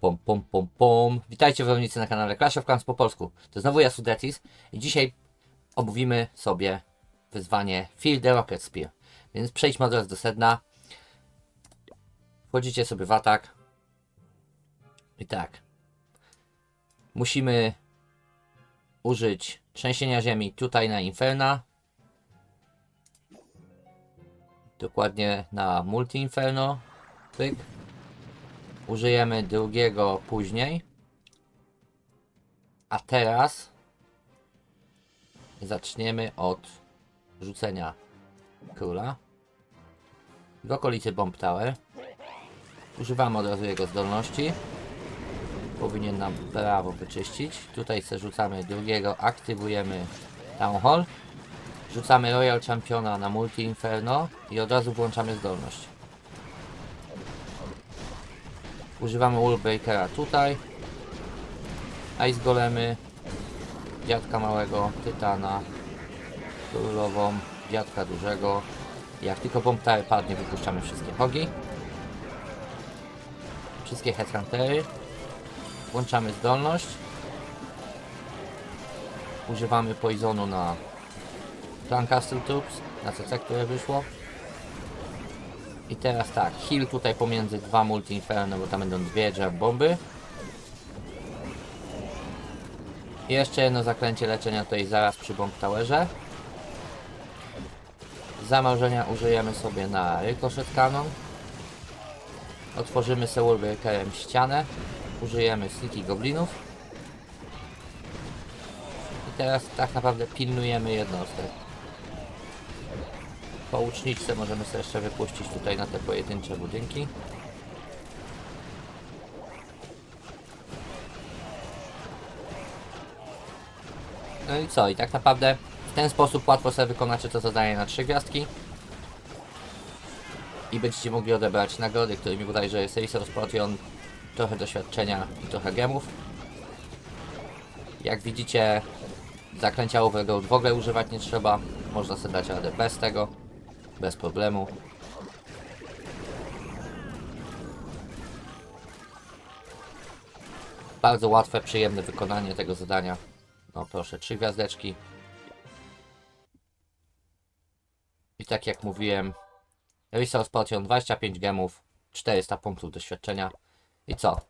Pom, pom, pom, pom. Witajcie wojownicy na kanale Clash of Clans po polsku. To znowu ja, Sudetis i dzisiaj omówimy sobie wyzwanie Field the Rocket Spear. Więc przejdźmy od razu do sedna. Wchodzicie sobie w atak. I tak. Musimy użyć trzęsienia ziemi tutaj na Inferna. Dokładnie na Multi Inferno. Pyk. Użyjemy drugiego później. A teraz zaczniemy od rzucenia króla w okolicy Bomb Tower. Używamy od razu jego zdolności. Powinien nam prawo wyczyścić. Tutaj rzucamy drugiego, aktywujemy Town Hall. Rzucamy Royal Championa na Multi Inferno i od razu włączamy zdolność. Używamy Wallbreakera tutaj. Ice Golemy. Dziadka małego, Tytana. Królową, dziadka dużego. Jak tylko bomb tower padnie, wypuszczamy wszystkie hogi. Wszystkie headhuntery. Włączamy zdolność. Używamy poisonu na Clan Castle Troops, na CC, które wyszło. I teraz tak, heal tutaj pomiędzy dwa multi inferno, bo tam będą dwie drzew bomby. Jeszcze jedno zaklęcie leczenia tutaj zaraz przy bomb towerze. Zamrożenia użyjemy sobie na ricochet cannon. Otworzymy sobie wallbreakerem ścianę. Użyjemy sneaky goblinów. I teraz tak naprawdę pilnujemy jednostek. Po łuczniczce możemy sobie jeszcze wypuścić tutaj na te pojedyncze budynki. No i co? I tak naprawdę w ten sposób łatwo sobie wykonacie to zadanie na trzy gwiazdki. I będziecie mogli odebrać nagrody, którymi bodajże jest Resource Potion, trochę doświadczenia i trochę gemów. Jak widzicie, zaklęcia Overload w ogóle używać nie trzeba. Można sobie dać radę bez tego bez problemu. Bardzo łatwe, przyjemne wykonanie tego zadania. No proszę, trzy gwiazdeczki. I tak jak mówiłem, Resource Potion 25 gemów, 400 punktów doświadczenia. I co?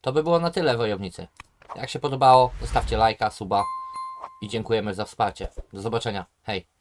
To by było na tyle, wojownicy. Jak się podobało, zostawcie lajka, suba i dziękujemy za wsparcie. Do zobaczenia. Hej!